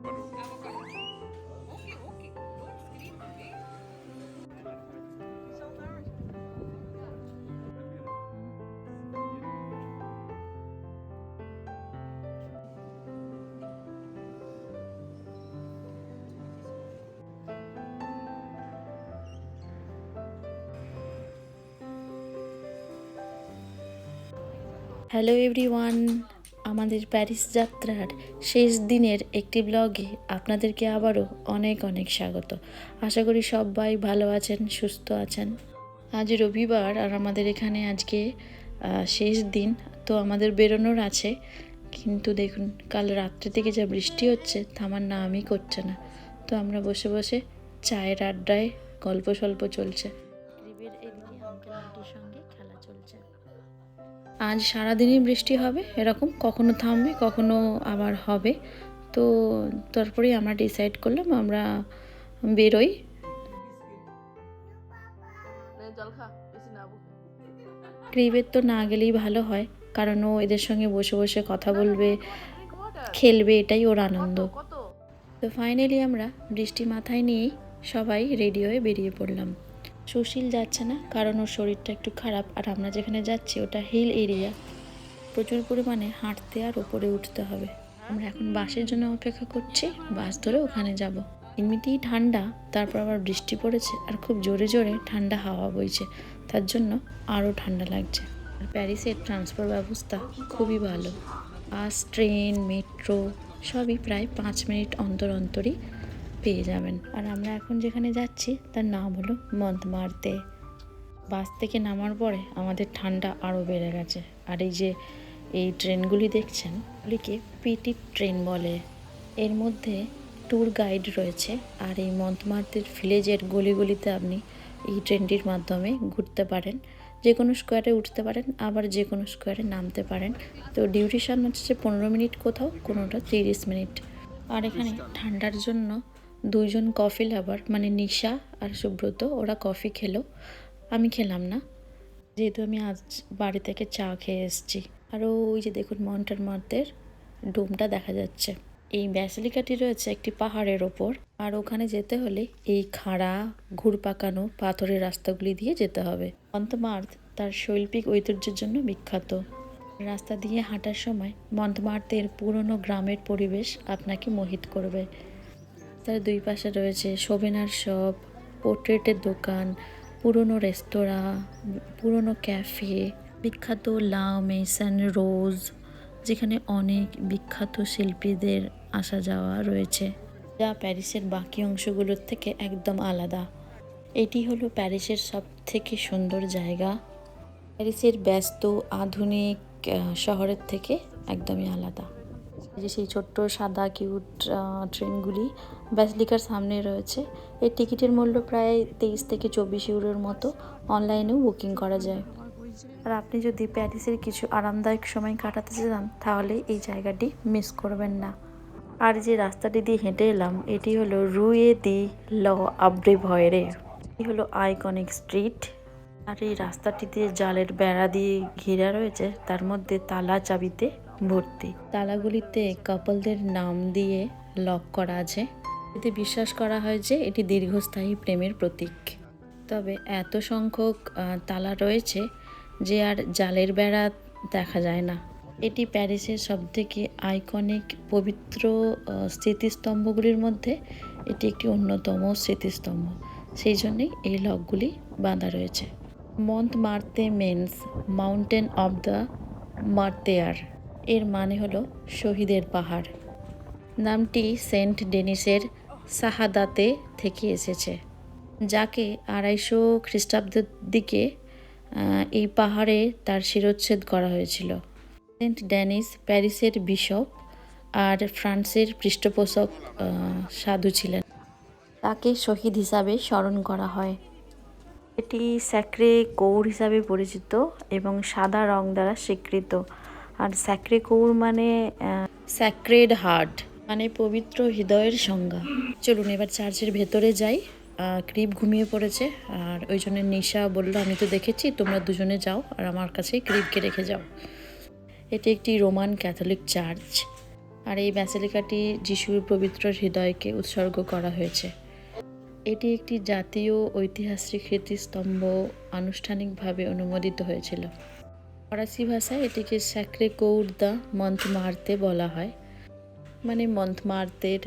Okay, okay. Don't scream, okay? So hard. Hello everyone আমাদের Paris যাত্রার শেষ দিনের একটি ব্লগে আপনাদেরকে আবারও অনেক অনেক স্বাগত। আশা করি সবাই ভালো আছেন, সুস্থ আছেন। আজ রবিবার আর আমাদের এখানে আজকে শেষ দিন, তো আমাদের বেরোনোর আছে। কিন্তু দেখুন, কাল রাত্রে থেকে যা বৃষ্টি হচ্ছে, থামার নামই করছে না। তো আমরা বসে বসে চায়ের আড্ডায় গল্প সল্প চলছে। আজ সারাদিনই বৃষ্টি হবে এরকম কখনো থামবে কখনো আবার হবে। তো তারপরেই আমরা ডিসাইড করলাম আমরা বেরোই। ক্রিবের তো না গেলেই ভালো হয় কারণ ও এদের সঙ্গে বসে বসে কথা বলবে খেলবে এটাই ওর আনন্দ। তো ফাইনালি আমরা বৃষ্টি মাথায় নিয়েই সবাই রেডি হয়ে বেরিয়ে পড়লাম। সুশীল যাচ্ছে না, কারণ ওর শরীরটা একটু খারাপ। আর আমরা যেখানে যাচ্ছি, ওটা হিল এরিয়া প্রচুর পরিমাণে হাঁটতে আর ওপরে উঠতে হবে। আমরা এখন বাসের জন্য অপেক্ষা করছি, বাস ধরে ওখানে যাব। এমনিতেই ঠান্ডা, তারপর আবার বৃষ্টি পড়েছে, আর খুব জোরে জোরে ঠান্ডা হাওয়া বইছে। তার জন্য আরও ঠান্ডা লাগছে। আর প্যারিসের ট্রান্সপোর্ট ব্যবস্থা খুবই ভালো। বাস, ট্রেন মেট্রো সবই প্রায় পাঁচ মিনিট অন্তর অন্তরই পেয়ে যাবেন। আর আমরা এখন যেখানে যাচ্ছি, তার নাম হলো মন্তমারতে বাস থেকে নামার পরে আমাদের ঠান্ডা আরও বেড়ে গেছে। আর এই যে, এই ট্রেনগুলি দেখছেন, এগুলিকে পিটি ট্রেন বলে। এর মধ্যে ট্যুর গাইড রয়েছে। আর এই মন্তমার্তের ভিলেজের গলিগলিতে আপনি এই ট্রেনটির মাধ্যমে ঘুরতে পারেন। যে কোনো স্কোয়ারে উঠতে পারেন, আবার যে কোনো স্কোয়ারে নামতে পারেন। তো ডিউরেশন হচ্ছে পনেরো মিনিট কোথাও, কোনোটা তিরিশ মিনিট। আর এখানে ঠান্ডার জন্য দুইজন কফি লাভার মানে নিশা আর সুব্রত, ওরা কফি খেলো। আমি খেলাম না। যেহেতু আমি আজ বাড়ি থেকে চা খেয়ে এসেছি। আর ওই যে দেখুন মন্টার মার্দের ডোমটা দেখা যাচ্ছে। এই ব্যাসিলিকাটি রয়েছে একটি পাহাড়ের ওপর। আর ওখানে যেতে হলে এই খাড়া ঘুরপাকানো পাথরের রাস্তাগুলি দিয়ে যেতে হবে। মন্তমার্থ তার শৈল্পিক ঐতিহ্যের জন্য বিখ্যাত। রাস্তা দিয়ে হাঁটার সময় মন্তমার্তের পুরনো গ্রামের পরিবেশ আপনাকে মোহিত করবে। তার দুই পাশে রয়েছে শোভেনার শপ পোর্ট্রেটের দোকান, পুরনো রেস্তোরাঁ পুরনো ক্যাফে বিখ্যাত লা মেসন রোজ যেখানে অনেক বিখ্যাত শিল্পীদের আসা যাওয়া রয়েছে, যা প্যারিসের বাকি অংশগুলোর থেকে একদম আলাদা। এটি হলো প্যারিসের সব থেকে সুন্দর জায়গা। প্যারিসের ব্যস্ত, আধুনিক শহরের থেকে একদমই আলাদা। যে সেই ছোট্ট সাদা কিউট ট্রেনগুলি ব্যাসলিকার সামনে রয়েছে। এর টিকিটের মূল্য প্রায় তেইশ থেকে চব্বিশ ইউরোর মতো। অনলাইনেও বুকিং করা যায়। আর আপনি যদি প্যারিসের কিছু আরামদায়ক সময় কাটাতে চান, তাহলে এই জায়গাটি মিস করবেন না। আর যে রাস্তাটি দিয়ে হেঁটে এলাম, এটি হলো রুয়ে দি ল আব্রে ভয়েরে। এটি হলো আইকনিক স্ট্রিট আর এই রাস্তাটিতে জালের বেড়া দিয়ে ঘেরা রয়েছে, তার মধ্যে তালা চাবিতে ভর্তি। তালাগুলিতে কাপলদের নাম দিয়ে লক করা আছে। এতে বিশ্বাস করা হয় যে এটি দীর্ঘস্থায়ী প্রেমের প্রতীক। তবে এত সংখ্যক তালা রয়েছে যে আর জালের বেড়া দেখা যায় না। এটি প্যারিসের সবথেকে আইকনিক, পবিত্র স্মৃতিস্তম্ভগুলির মধ্যে এটি একটি অন্যতম স্মৃতিস্তম্ভ। সেই জন্যেই এই লকগুলি বাঁধা রয়েছে। Montmartre men's, mountain of the martyr. এর মানে হলো শহীদের পাহাড়। নামটি সেন্ট ডেনিসের সাহাদাতে থেকে এসেছে, যাকে আড়াইশো খ্রিস্টাব্দের দিকে এই পাহাড়ে তার শিরোচ্ছেদ করা হয়েছিল। সেন্ট ডেনিস প্যারিসের বিশপ আর ফ্রান্সের পৃষ্ঠপোষক সাধু ছিলেন। তাকে শহীদ হিসাবে স্মরণ করা হয়। এটি স্যাক্রে কৌর হিসাবে পরিচিত এবং সাদা রং দ্বারা স্বীকৃত। আর স্যাক্রে কৌর মানে স্যাক্রেড হার্ট মানে পবিত্র হৃদয়ের সংজ্ঞা। চলুন, এবার চার্চের ভেতরে যাই। ক্রিপ ঘুমিয়ে পড়েছে, আর ওই জন্য নিশা বলল, আমি তো দেখেছি, তোমরা দুজনে যাও, আর আমার কাছে ক্রিপকে রেখে যাও। এটি একটি রোমান ক্যাথলিক চার্চ, আর এই ব্যাসেলিকাটি যিশুর পবিত্র হৃদয়কে উৎসর্গ করা হয়েছে। এটি একটি জাতীয় ঐতিহাসিক স্মৃতিস্তম্ভ, আনুষ্ঠানিকভাবে অনুমোদিত হয়েছিল। ফরাসি ভাষায় এটিকে স্যাক্রে কৌর দ্য মন্থ মারতে বলা হয়। মানে মন্থ মার্তের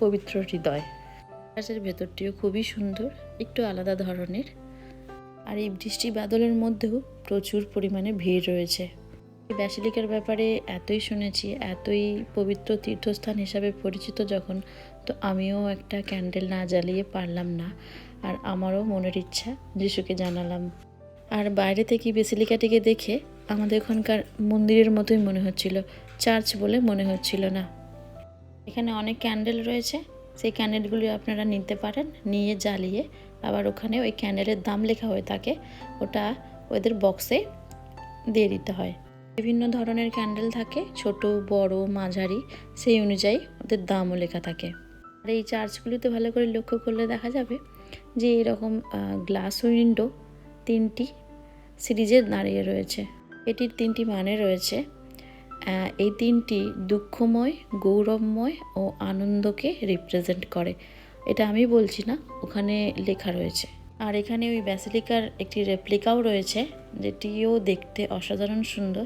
পবিত্র হৃদয় চার্চের ভেতরটিও খুবই সুন্দর, একটু আলাদা ধরনের। আর এই বৃষ্টি বাদলের মধ্যেও প্রচুর পরিমাণে ভিড় রয়েছে। ব্যাসিলিকার ব্যাপারে এতই শুনেছি, এতই পবিত্র তীর্থস্থান হিসাবে পরিচিত যখন, তো আমিও একটা ক্যান্ডেল না জ্বালিয়ে পারলাম না। আর আমারও মনের ইচ্ছা, যিশুকে জানালাম। আর বাইরে থেকে বেসিলিকাটিকে দেখে আমাদের ওখানকার মন্দিরের মতোই মনে হচ্ছিল। চার্চ বলে মনে হচ্ছিল না। এখানে অনেক ক্যান্ডেল রয়েছে। সেই ক্যান্ডেলগুলি আপনারা নিতে পারেন, নিয়ে জ্বালিয়ে আবার ওখানে ওই ক্যান্ডেলের দাম লেখা হয়ে থাকে, ওটা ওদের বক্সে দিয়ে দিতে হয়। বিভিন্ন ধরনের ক্যান্ডেল থাকে, ছোট, বড়, মাঝারি, সেই অনুযায়ী ওদের দামও লেখা থাকে। আর এই চার্চগুলিতে ভালো করে লক্ষ্য করলে দেখা যাবে যে এরকম গ্লাস উইন্ডো তিনটি সিরিজে দাঁড়িয়ে রয়েছে। এটির তিনটি মানে রয়েছে এই তিনটি দুঃখময়, গৌরবময় ও আনন্দকে রিপ্রেজেন্ট করে। এটা আমি বলছি না, ওখানে লেখা রয়েছে। আর এখানে ওই ব্যাসিলিকার একটি রেপ্লিকাও রয়েছে, যেটিও দেখতে অসাধারণ সুন্দর।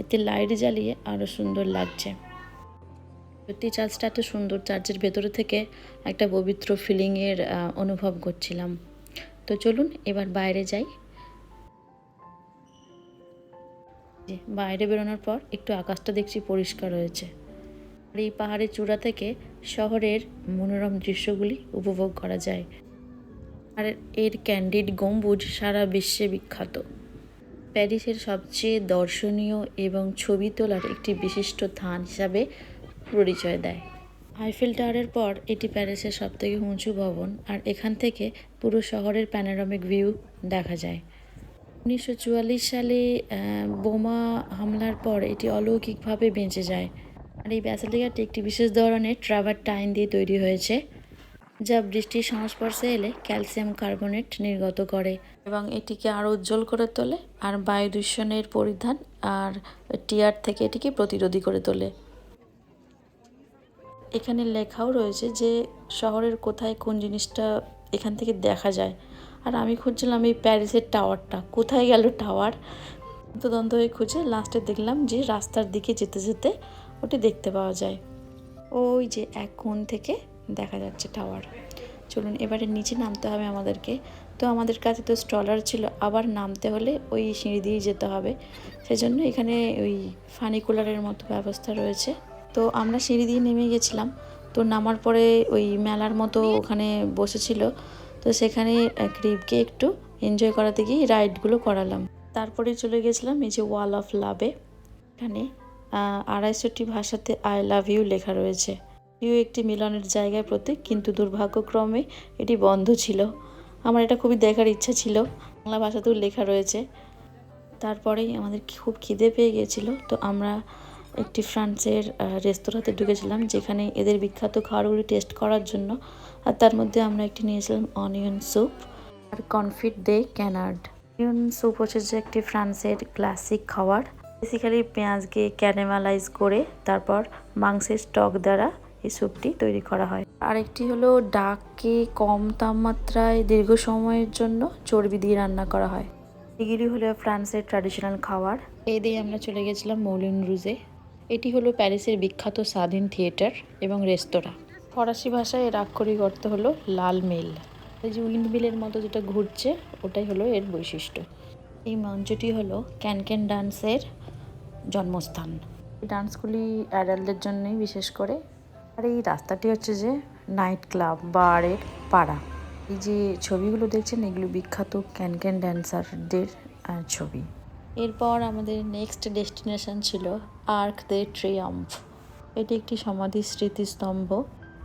এতে লাইট জ্বালিয়ে আরও সুন্দর লাগছে। সত্যি চার্চটা এত সুন্দর, চার্চের ভেতরে থেকে একটা পবিত্র ফিলিংয়ের অনুভব করছিলাম। তো চলুন এবার বাইরে যাই। বাইরে বেরোনোর পর একটু আকাশটা দেখছি পরিষ্কার হয়েছে। আর এই পাহাড়ের চূড়া থেকে শহরের মনোরম দৃশ্যগুলি উপভোগ করা যায়। আর এর ক্যান্ডিড গম্বুজ সারা বিশ্বে বিখ্যাত। প্যারিসের সবচেয়ে দর্শনীয় এবং ছবি তোলার একটি বিশিষ্ট স্থান হিসাবে পরিচয় দেয়। আইফেল টাওয়ারের পর এটি প্যারিসের সবথেকে উঁচু ভবন, আর এখান থেকে পুরো শহরের প্যানোরামিক ভিউ দেখা যায়। উনিশশো চুয়াল্লিশ সালে বোমা হামলার পর এটি অলৌকিকভাবে বেঁচে যায়। আর এই ব্যাসিলিকাটি একটি বিশেষ ধরনের ট্রাভার টাইন দিয়ে তৈরি হয়েছে, যা বৃষ্টির সংস্পর্শে এলে ক্যালসিয়াম কার্বনেট নির্গত করে এবং এটিকে আরও উজ্জ্বল করে তোলে আর বায়ু দূষণের পরিধান আর টিয়ার থেকে এটিকে প্রতিরোধী করে তোলে। এখানে লেখাও রয়েছে যে শহরের কোথায় কোন জিনিসটা এখান থেকে দেখা যায়। আর আমি খুঁজছিলাম এই প্যারিসের টাওয়ারটা। কোথায় গেল টাওয়ার? দ্বন্দ্ব হয়ে খুঁজে লাস্টে দেখলাম যে রাস্তার দিকে যেতে যেতে ওটি দেখতে পাওয়া যায়। ওই যে এক কোণ থেকে দেখা যাচ্ছে টাওয়ার। চলুন এবারে নিচে নামতে হবে আমাদেরকে। তো আমাদের কাছে তো স্ট্রলার ছিল, আবার নামতে হলে ওই সিঁড়ি দিয়েই যেতে হবে। সেজন্য এখানে ওই ফানি কুলারের মতো ব্যবস্থা রয়েছে। তো আমরা সিঁড়ি দিয়ে নেমে গেছিলাম। তো নামার পরে ওই মেলার মতো ওখানে বসেছিল। তো সেখানে ক্রিপকে একটু এনজয় করাতে গিয়ে রাইডগুলো করালাম। তারপরে চলে গেছিলাম এই যে ওয়াল অফ লাভে এখানে আড়াইশোটি ভাষাতে আই লাভ ইউ লেখা রয়েছে। ইউ একটি মিলনের জায়গায় প্রতীক, কিন্তু দুর্ভাগ্যক্রমে এটি বন্ধ ছিল। আমার এটা খুবই দেখার ইচ্ছা ছিল। বাংলা ভাষাতেও লেখা রয়েছে। তারপরেই আমাদের খুব খিদে পেয়ে গিয়েছিল, তো আমরা একটি ফ্রান্সের রেস্তোরাঁতে ঢুকেছিলাম, যেখানে এদের বিখ্যাত খাবারগুলি টেস্ট করার জন্য আর তার মধ্যে আমরা একটি নিয়েছিলাম অনিয়ন স্যুপ আর confit de canard onion soup হচ্ছে যে একটি ফ্রান্সের ক্লাসিক খাবার। বেসিক্যালি পেঁয়াজকে ক্যানেমালাইজ করে তারপর মাংসের স্টক দ্বারা এই স্যুপটি তৈরি করা হয়। আরেকটি হলো ডাককে কম তাপমাত্রায় দীর্ঘ সময়ের জন্য চর্বি দিয়ে রান্না করা হয়। এগুলি হলো ফ্রান্সের ট্র্যাডিশনাল খাবার। এই দিয়ে আমরা চলে গেছিলাম মৌলিন রুজে এটি হলো প্যারিসের বিখ্যাত স্বাধীন থিয়েটার এবং রেস্তোরাঁ। ফরাসি ভাষায় এর আক্ষরিক অর্থ হলো লাল মিল। এই যে উইন্ড মিলের মতো যেটা ঘুরছে, ওটাই হলো এর বৈশিষ্ট্য। এই মঞ্চটি হলো ক্যানক্যান ডান্সের জন্মস্থান। এই ডান্সগুলি অ্যাডাল্টদের জন্যই বিশেষ করে। আর এই রাস্তাটি হচ্ছে যে নাইট ক্লাব বারের পাড়া। এই যে ছবিগুলো দেখছেন, এগুলো বিখ্যাত ক্যানক্যান ড্যান্সারদের ছবি। এরপর আমাদের নেক্সট ডেস্টিনেশন ছিল আর্ক দে ট্রিয়াম্ফ। এটি একটি সমাধি স্মৃতিস্তম্ভ।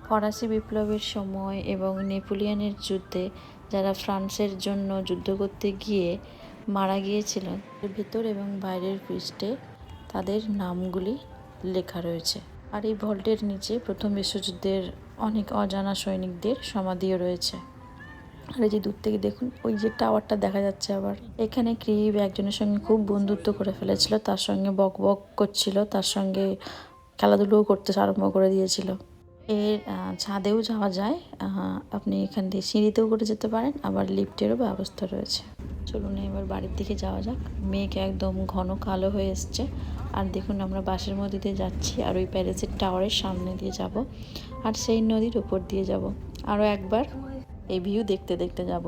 ফরাসি বিপ্লবের সময় এবং নেপোলিয়ানের যুদ্ধে যারা ফ্রান্সের জন্য যুদ্ধ করতে গিয়ে মারা গিয়েছিলেন ভেতর এবং বাইরের পৃষ্ঠে তাদের নামগুলি লেখা রয়েছে। আর এই ভল্টের নিচে প্রথম বিশ্বযুদ্ধের অনেক অজানা সৈনিকদের সমাধিও রয়েছে। আর এই যে দূর থেকে দেখুন, ওই যে টাওয়ারটা দেখা যাচ্ছে আবার। এখানে ক্রিব একজনের সঙ্গে খুব বন্ধুত্ব করে ফেলেছিল, তার সঙ্গে বক বক করছিল, তার সঙ্গে খেলাধুলোও করতে আরম্ভ করে দিয়েছিল। এর ছাদেও যাওয়া যায়। আপনি এখান দিয়ে সিঁড়িতেও করে যেতে পারেন, আবার লিফটেরও ব্যবস্থা রয়েছে। চলুন এবার বাড়ির দিকে যাওয়া যাক। মেঘ একদম ঘন কালো হয়ে এসছে। আর দেখুন আমরা বাসের মধ্যে দিয়ে যাচ্ছি, আর ওই প্যালেসের টাওয়ারের সামনে দিয়ে যাব, আর সেই নদীর উপর দিয়ে যাব। আরও একবার এই ভিউ দেখতে দেখতে যাব।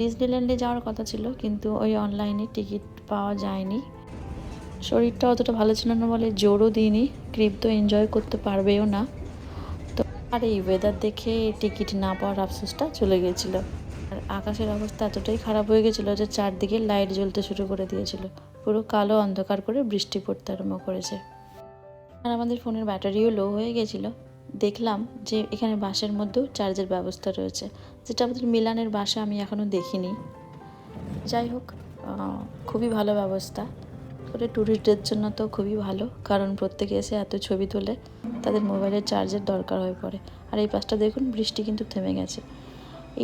ডিজনিল্যান্ডে যাওয়ার কথা ছিল, কিন্তু ওই অনলাইনে টিকিট পাওয়া যায়নি। শরীরটা অতটা ভালো ছিল না বলে জোরও দিইনি, ক্রিপ তো এনজয় করতে পারবেও না। তো আর এই ওয়েদার দেখে টিকিট না পাওয়ার আফসোসটা চলে গিয়েছিল আর আকাশের অবস্থা এতটাই খারাপ হয়ে গেছিল যে চারদিকে লাইট জ্বলতে শুরু করে দিয়েছিল। পুরো কালো অন্ধকার করে বৃষ্টি পড়তে আরম্ভ করেছে। আর আমাদের ফোনের ব্যাটারিও লো হয়ে গেছিল। দেখলাম যে এখানে বাসের মধ্যেও চার্জের ব্যবস্থা রয়েছে, যেটা আমাদের মিলানের বাসে আমি এখনও দেখিনি। যাই হোক খুবই ভালো ব্যবস্থা। ওটা ট্যুরিস্টদের জন্য তো খুবই ভালো, কারণ প্রত্যেকে এসে এত ছবি তোলে, তাদের মোবাইলের চার্জের দরকার হয়ে পড়ে। আর এই পাশটা দেখুন, বৃষ্টি কিন্তু থেমে গেছে।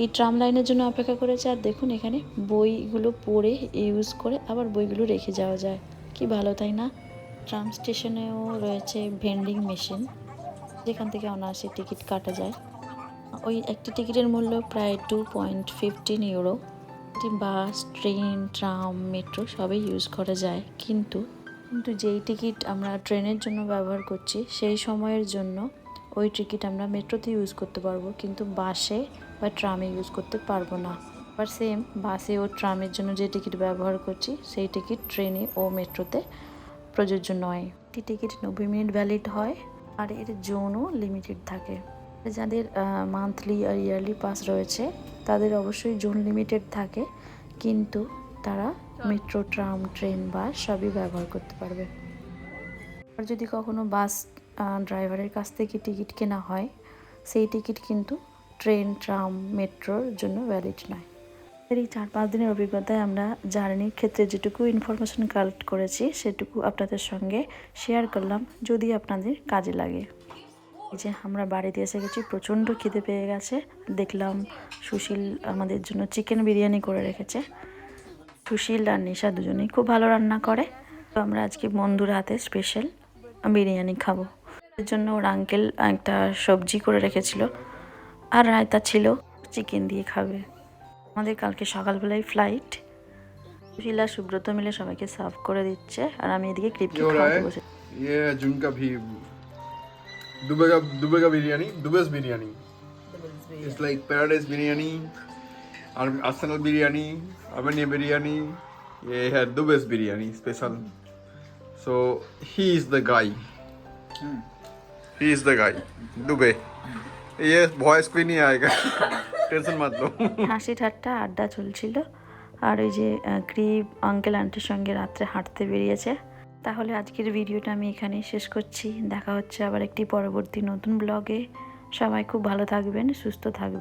এই ট্রাম লাইনের জন্য অপেক্ষা করেছে, আর দেখুন এখানে বইগুলো পড়ে ইউজ করে আবার বইগুলো রেখে যাওয়া যায়। কি ভালো, তাই না? ট্রাম স্টেশনেও রয়েছে ভেন্ডিং মেশিন যেখান থেকে অনায়াসে টিকিট কাটা যায়। ওই একটি টিকিটের মূল্য প্রায় two point fifteen euro bus train, tram, metro সবই ইউজ করা যায়। কিন্তু কিন্তু যেই টিকিট আমরা ট্রেনের জন্য ব্যবহার করছি, সেই সময়ের জন্য ওই টিকিট আমরা মেট্রোতে ইউজ করতে পারব। কিন্তু বাসে বা ট্রামে ইউজ করতে পারব না। আবার সেম বাসে ও ট্রামের জন্য যে টিকিট ব্যবহার করছি, সেই টিকিট ট্রেনে ও মেট্রোতে প্রযোজ্য নয়। একটি টিকিট নব্বই মিনিট ভ্যালিড হয় আর এর জোনও লিমিটেড থাকে। যাদের মান্থলি আর ইয়ারলি পাস রয়েছে তাদের অবশ্যই জোন লিমিটেড থাকে কিন্তু তারা মেট্রো ট্রাম ট্রেন বাস সবই ব্যবহার করতে পারবে। আর যদি কখনো বাস ড্রাইভারের কাছ থেকে টিকিট কেনা হয় সেই টিকিট কিন্তু ট্রেন ট্রাম মেট্রোর জন্য ভ্যালিড নয়। এই চার পাঁচ দিনের অভিজ্ঞতায় আমরা জার্নির ক্ষেত্রে যেটুকু ইনফরমেশন কালেক্ট করেছি সেটুকু আপনাদের সঙ্গে শেয়ার করলাম যদি আপনাদের কাজে লাগে। এই যে আমরা বাড়িতে এসে গেছি প্রচণ্ড খিদে পেয়ে গেছে দেখলাম সুশীল আমাদের জন্য চিকেন বিরিয়ানি করে রেখেছে সুশীল আর নিশা দুজনেই খুব ভালো রান্না করে তো আমরা আজকে বন্ধুর হাতে স্পেশাল বিরিয়ানি খাবো এর জন্য ওর আঙ্কেল একটা সবজি করে রেখেছিল আর রায়তা ছিল চিকেন দিয়ে খাবে আমাদের কালকে সকালবেলায় ফ্লাইট সুশীল আর সুব্রত মিলে সবাইকে সার্ভ করে দিচ্ছে আর আমি এদিকে ক্লিপকে ये हो रहा খাওয়াতে है বসে ये है जिनका भी दुबई का दुबई का biryani Dubai's biryani it's like Paradise biryani Arsenal biryani avenue biryani ये है Dubai's biryani special so he is the guy he is the guy Dubai ये वॉइस कोई नहीं आएगा टेंशन मत लो হাসি ঠাট্টা আড্ডা চলছিল আর ওই যে আহ, ক্রিপ আঙ্কেল আন্টির সঙ্গে রাত্রে হাঁটতে বেরিয়েছে তাহলে আজকের ভিডিওটা আমি এখানে শেষ করছি। দেখা হচ্ছে আবার একটি পরবর্তী নতুন ব্লগে সবাই খুব ভালো থাকবেন, সুস্থ থাকবেন।